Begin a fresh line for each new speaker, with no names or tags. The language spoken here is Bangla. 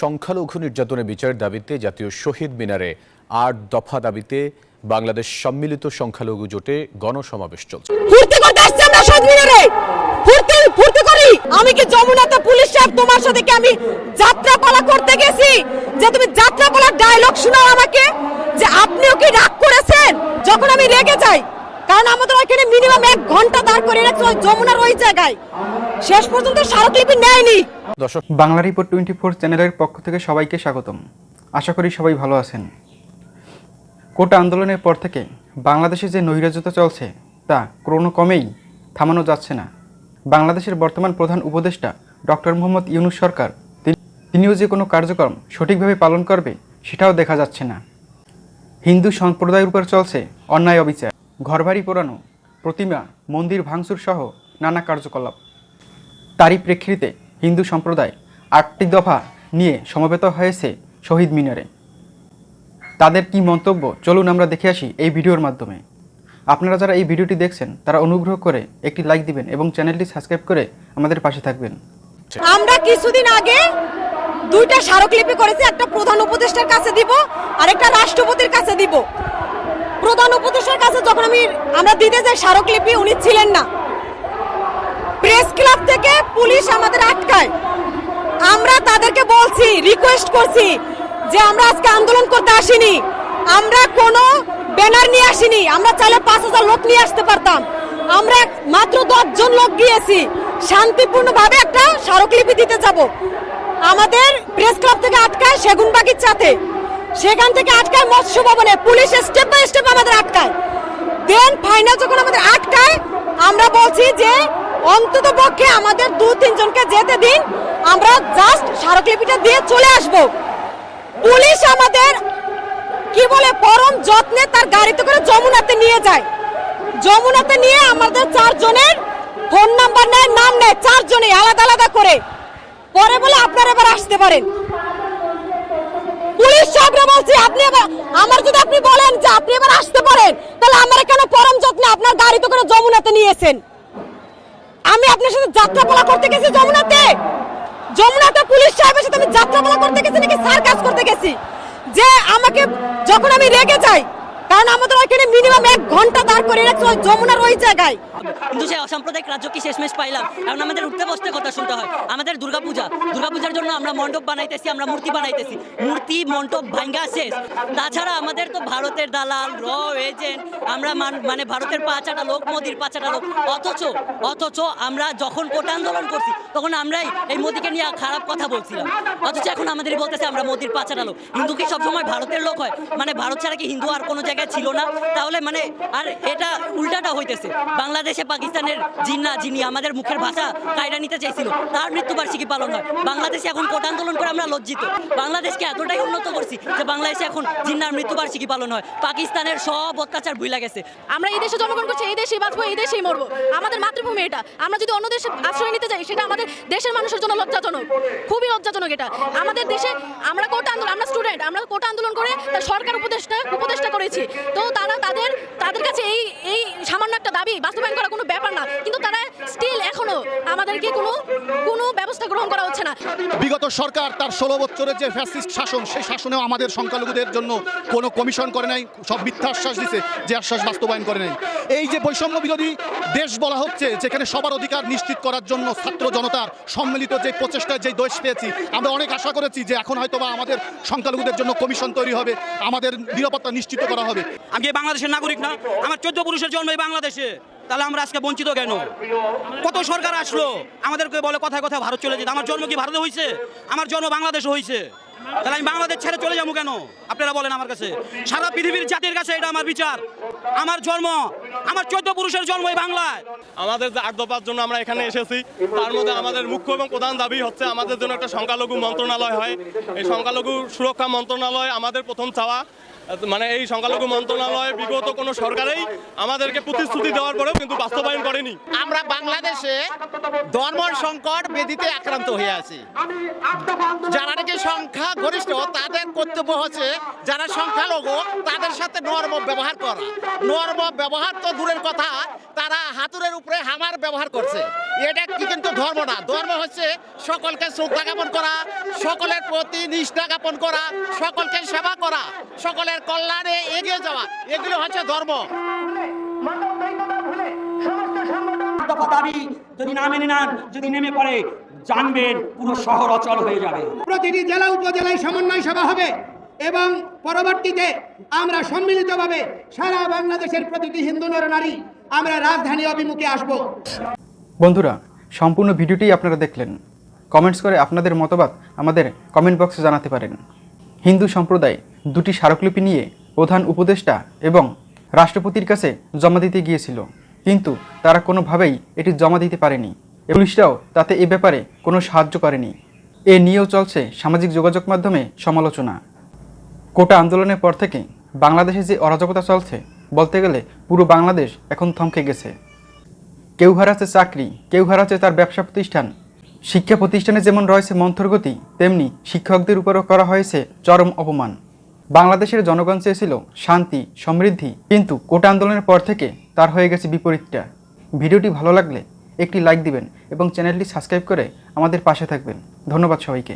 সংখ্যালঘু নির্যাতনের বিচারের দাবিতে জাতীয় শহীদ মিনারে আট দফা দাবিতে বাংলাদেশ সম্মিলিত সংখ্যালঘু জোটে গণসমাবেশ চলছে।
মিনারে। করি। আমি কি যমুনাতে পুলিশ আমি করতে গেছি? যে তুমি আমাকে। যে আপনিও কি রাগ করেছেন? যখন আমি যাই। কারণ আমাদের মিনিমাম এক করে যমুনার ওই জায়গায়। শেষ পর্যন্ত স্মারকলিপি নেয়নি।
দর্শক,
বাংলা রিপোর্ট টোয়েন্টি ফোর চ্যানেলের পক্ষ থেকে সবাইকে স্বাগতম। আশা করি সবাই ভালো আছেন। কোটা আন্দোলনের পর থেকে বাংলাদেশে যে নৈরাজ্যতা চলছে, তা কোনো কমেই থামানো যাচ্ছে না। বাংলাদেশের বর্তমান প্রধান উপদেষ্টা ডক্টর মোহাম্মদ ইউনুস সরকার তিনিও যে কোনো কার্যক্রম সঠিকভাবে পালন করবে, সেটাও দেখা যাচ্ছে না। হিন্দু সম্প্রদায়ের উপর চলছে অন্যায় অবিচার। ঘরবাড়ি পোড়ানো, প্রতিমা, মন্দির ভাঙচুর সহ নানা কার্যকলাপ। তারই প্রেক্ষিতে হিন্দু সম্প্রদায় আটটি দফা নিয়ে সমবেত হয়েছে শহীদ মিনারে। তাদের কি মন্তব্য? চলুন আমরা দেখে আসি এই ভিডিওর মাধ্যমে। আপনারা যারা এই ভিডিওটি দেখছেন, তারা অনুগ্রহ করে একটি লাইক দিবেন এবং চ্যানেলটি সাবস্ক্রাইব করে আমাদের পাশে থাকবেন।
আমরা কিছুদিন আগে দুইটা স্মারকলিপি করেছি, একটা প্রধান উপদেষ্টার কাছে দিব আর একটা রাষ্ট্রপতির কাছে দিব। প্রধান উপদেষ্টার কাছে যখন আমি, আমরা দিতে যাই স্মারকলিপি, উনি ছিলেন না। প্রেস ক্লাব থেকে পুলিশ আমাদের আটকায়। আমরা তাদেরকে বলছি রিকোয়েস্ট করছি যে আমরা আজকে আন্দোলন করতে আসিনি। আমরা কোনো ব্যানার নিয়ে আসিনি। আমরা চাইলে পাঁচ হাজার লোক নিয়ে আসতে পারতাম। আমরা মাত্র দশজন লোক গিয়েছি। শান্তিপূর্ণভাবে একটা স্মারকলিপি দিতে যাব। আমাদের প্রেস ক্লাব থেকে আটকায় সেগুন বাগির চাতে সেখান থেকে আটকায় মৎস্য ভবনে পুলিশ স্টেপ বাই স্টেপ আমাদের আটকায়। দেন ফাইনাল যখন আমাদের আটকায়, আমরা বলছি যে অন্তত পক্ষে আমাদের দু, তিনজনকে যেতে দিন। আমরা জাস্ট স্মারকলিপিটা দিয়ে চলে আসব। পুলিশ আমাদের, কি বলে, পরম যত্নে তার গাড়িতে করে যমুনাতে নিয়ে যায়। যমুনাতে নিয়ে আমাদের চারজনের ফোন নাম্বার নেয়, নাম নেয় চারজনে আলাদা আলাদা করে। পরে বলে আপনারা এবার আসতে পারেন। পুলিশ সাহেবরা বলছি, আপনি এবার, আমার যদি আপনি বলেন যে আপনি এবার আসতে পারেন, তাহলে আমার কেন পরম যত্নে আপনার গাড়িতে করে যমুনাতে নিয়েছেন আমি আপনার সাথে যাত্রাপালা করতে গেছি যমুনাতে। যমুনাতে পুলিশ সাহেবের সাথে আমি যাত্রাপালা করতে গেছি নাকি সার্কাস করতে গেছি? যে আমাকে যখন আমি রেগে যাই, কারণ আমাদের ওইখানে মিনিমাম এক ঘণ্টা দাঁড় করে রাখছে যমুনার ওই জায়গায়।
কিন্তু সেই অসাম্প্রদায়িক রাজ্য কি শেষমেশ পাইলাম? এখন আমাদের উঠতে বসতে কথা শুনতে হয়। আমাদের দুর্গাপূজা। দুর্গাপূজার জন্য আমরা মণ্ডপ বানাইতেছি, আমরা মূর্তি বানাইতেছি। মূর্তি, মণ্ডপ ভাঙ্গা শেষ। তাছাড়া আমাদের তো ভারতের দালাল, র এজেন্ট, আমরা মানে ভারতের পাঁচাটা লোক, মোদির পাঁচাটা লোক। অথচ অথচ আমরা যখন কোটা আন্দোলন করছি, তখন আমরাই এই মোদিকে নিয়ে খারাপ কথা বলছিলাম। অথচ এখন আমাদের বলতেছে, আমরা মোদির পাঁচাটা লোক। হিন্দু কি সবসময় ভারতের লোক হয়? মানে ভারত ছাড়া কি হিন্দু আর কোনো জায়গায় ছিল না? তাহলে মানে আর এটা উল্টাটা হইতেছে। বাংলাদেশে পাকিস্তানের জিন্না যিনি আমাদের মুখের ভাষা কায়রা নিতে চাইছিল, তার মৃত্যুবার্ষিকী পালন হয়। বাংলাদেশে এখন কোটা আন্দোলন করে আমরা লজ্জিত। বাংলাদেশকে এতটাই উন্নত করছি যে বাংলাদেশে এখন জিন্নার মৃত্যুবার্ষিকী পালন হয়। পাকিস্তানের সব অত্যাচার ভুলে গেছে।
আমরা এই দেশে জন্মগ্রহণ করছি, এই দেশেই বাঁচবো, এই দেশেই মরবো। আমাদের মাতৃভূমি এটা। আমরা যদি অন্য দেশে আশ্রয় নিতে যাই, সেটা আমাদের দেশের মানুষের জন্য লজ্জাজনক, খুবই লজ্জাজনক এটা। আমাদের দেশে আমরা কোটা আন্দোলন, আমরা স্টুডেন্ট, আমরা কোটা আন্দোলন করে সরকার উপদেষ্টা উপদেষ্টা করেছি। তো তারা তাদের তাদের কাছে এই এই সামান্য একটা দাবি বাস্তবায়ন করা কোনো ব্যাপার না। কিন্তু তারা স্টিল এখনও আমাদেরকে কোনো গ্রহণ করা হচ্ছে না।
বিগত সরকার তার ষোলো বছরের যে ফ্যাসিস্ট শাসন সেই শাসনেও আমাদের সংখ্যালঘুদের জন্য কোনো কমিশন করে নাই সব মিথ্যা আশ্বাস দিছে যে আশ্বাস বাস্তবায়ন করে নাই। এই যে বৈষম্য বিরোধী দেশ বলা হচ্ছে যেখানে সবার অধিকার নিশ্চিত করার জন্য ছাত্র জনতার সম্মিলিত যে প্রচেষ্টায় যে দেশ পেয়েছি আমরা অনেক আশা করেছি যে এখন হয়তো বা আমাদের সংখ্যালঘুদের জন্য কমিশন তৈরি হবে আমাদের নিরাপত্তা নিশ্চিত করা হবে।
আমি বাংলাদেশের নাগরিক না? আমার চোদ্দ পুরুষের জন্ম এই বাংলাদেশে। তাহলে আমরা আজকে বঞ্চিত কেন? কত সরকার আসলো? আমাদেরকে বলে কথায় কথায় ভারত চলে যেতে। আমার জন্ম কি ভারতে হয়েছে আমার জন্ম বাংলাদেশে হয়েছে তাহলে আমি বাংলাদেশ ছেড়ে চলে যাব কেন? আপনারা বলেন আমার কাছে। সারা পৃথিবীর জাতির কাছে এটা আমার বিচার। আমার জন্ম আমার চোদ্দ পুরুষের জন্ম এই বাংলায়।
আমাদের যে আট দফার জন্য আমরা এখানে এসেছি তার মধ্যে আমাদের মুখ্য এবং প্রধান দাবি হচ্ছে আমাদের জন্য একটা সংখ্যালঘু মন্ত্রণালয় হয়। এই সংখ্যালঘু সুরক্ষা মন্ত্রণালয় আমাদের প্রথম চাওয়া। মানে এই সংখ্যালঘু মন্ত্রণালয় বিগত কোনো সরকারেই আমাদেরকে প্রতিশ্রুতি দেওয়ার পরেও কিন্তু বাস্তবায়ন করেনি।
আমরা বাংলাদেশে ধর্ম সংকট বেদিতে আক্রান্ত হয়ে আছি। যারা নাকি সংখ্যা গরিষ্ঠ তাদের কর্তব্য হচ্ছে যারা সংখ্যালঘু, তাদের সাথে নর্ম ব্যবহার করা। নর্ম ব্যবহার তো দূরের কথা, তারা হাতুরের উপরে হামার ব্যবহার করছে। এটা কি কিন্তু ধর্ম না। ধর্ম হচ্ছে সকলকে শ্রদ্ধা জ্ঞাপন করা, সকলের প্রতি নিষ্ঠা জ্ঞাপন করা, সকলকে সেবা করা, সকলের কল্যাণে এগিয়ে যাওয়া। এগুলো হচ্ছে ধর্ম।
দাবি, যদি না মেনে নেন, যদি নেমে পড়ে জানবেন পুরো শহর অচল হয়ে যাবে।
প্রতিটি জেলা উপজেলায় সমন্বয় সভা হবে এবং পরবর্তীতে আমরা সম্মিলিতভাবে সারা বাংলাদেশের প্রতিটি হিন্দু নর নারী আমরা রাজধানী অভিমুখে আসব।
বন্ধুরা সম্পূর্ণ ভিডিওটি আপনারা দেখলেন। কমেন্টস করে আপনাদের মতবাদ আমাদের কমেন্ট বক্সে জানাতে পারেন। হিন্দু সম্প্রদায় দুটি স্মারকলিপি নিয়ে প্রধান উপদেষ্টা এবং রাষ্ট্রপতির কাছে জমা দিতে গিয়েছিল। কিন্তু তারা কোনোভাবেই এটি জমা দিতে পারেনি। পুলিশরাও তাতে এ ব্যাপারে কোনো সাহায্য করেনি। এ নিয়েও চলছে সামাজিক যোগাযোগ মাধ্যমে সমালোচনা। কোটা আন্দোলনের পর থেকে বাংলাদেশে যে অরাজকতা চলছে, বলতে গেলে পুরো বাংলাদেশ এখন থমকে গেছে। কেউ হারাচ্ছে চাকরি, কেউ হারাচ্ছে তার ব্যবসা প্রতিষ্ঠান। শিক্ষা প্রতিষ্ঠানে যেমন রয়েছে মন্থরগতি তেমনি শিক্ষকদের উপরও করা হয়েছে চরম অপমান। বাংলাদেশের জনগণ চেয়েছিল শান্তি, সমৃদ্ধি, কিন্তু কোটা আন্দোলনের পর থেকে তার হয়ে গেছে বিপরীতটা। ভিডিওটি ভালো লাগলে একটি লাইক দিবেন এবং চ্যানেলটি সাবস্ক্রাইব করে আমাদের পাশে থাকবেন। ধন্যবাদ সবাইকে।